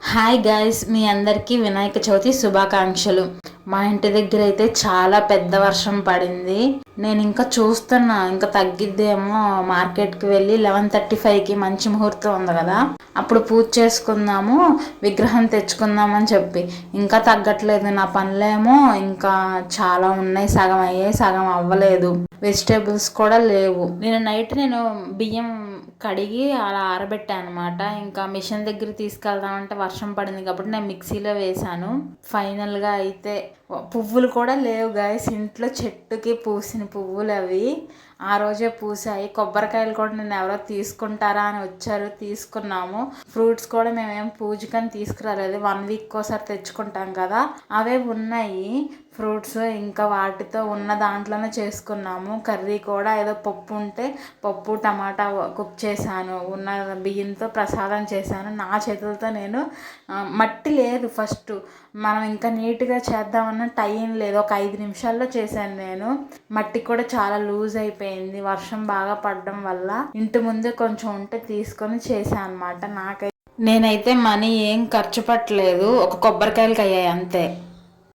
Hi guys మీ అందరికీ వినాయక చవితి శుభాకాంక్షలు. మా ఇంటి దగ్గర అయితే చాలా పెద్ద వర్షం పడింది. నేను ఇంకా చూస్తున్నా ఇంకా తగ్గిద్దేమో మార్కెట్కి వెళ్ళి లెవెన్ థర్టీ ఫైవ్కి మంచి ముహూర్తం ఉంది కదా అప్పుడు పూజ చేసుకుందాము విగ్రహం తెచ్చుకుందామని చెప్పి. ఇంకా తగ్గట్లేదు నా పనులేమో ఇంకా చాలా ఉన్నాయి సగం అయ్యాయి సగం అవ్వలేదు. వెజిటేబుల్స్ కూడా లేవు. నేను నైట్ నేను బియ్యం కడిగి అలా ఆరబెట్టాను అనమాట ఇంకా మిషన్ దగ్గర తీసుకెళ్దామంటే వర్షం పడింది కాబట్టి నేను మిక్సీలో వేశాను. ఫైనల్గా అయితే పువ్వులు కూడా లేవు గాయస్. ఇంట్లో చెట్టుకి పూసిన పువ్వులు అవి ఆ రోజే పూసాయి. కొబ్బరికాయలు కూడా నేను ఎవరో తీసుకుంటారా అని వచ్చారు తీసుకున్నాము. ఫ్రూట్స్ కూడా మేమేం పూజకని తీసుకురాలేదు. వన్ వీక్ ఒకసారి తెచ్చుకుంటాం కదా. అవే ఉన్నాయి. ఫ్రూట్స్ ఇంకా వాటితో ఉన్న దాంట్లోనే చేసుకున్నాము. కర్రీ కూడా ఏదో పప్పు ఉంటే పప్పు టమాటా కుక్ చేశాను. ఉన్న బియ్యంతో ప్రసాదం చేశాను. నా చేతులతో నేను మట్టి లేదు ఫస్ట్. మనం ఇంకా నీట్గా చేద్దామన్న టైం లేదు. ఒక ఐదు నిమిషాల్లో చేశాను నేను. మట్టి మట్టి కూడా చాలా లూజ్ అయిపోయింది. వర్షం బాగా పడడం వల్ల ఇంటి ముందే కొంచెం ఉంటే తీసుకొని చేశాను అనమాట నాకైతే నేనైతే మనీ ఏం ఖర్చు పట్టలేదు. ఒక కొబ్బరికాయలకి అయ్యాయి అంతే.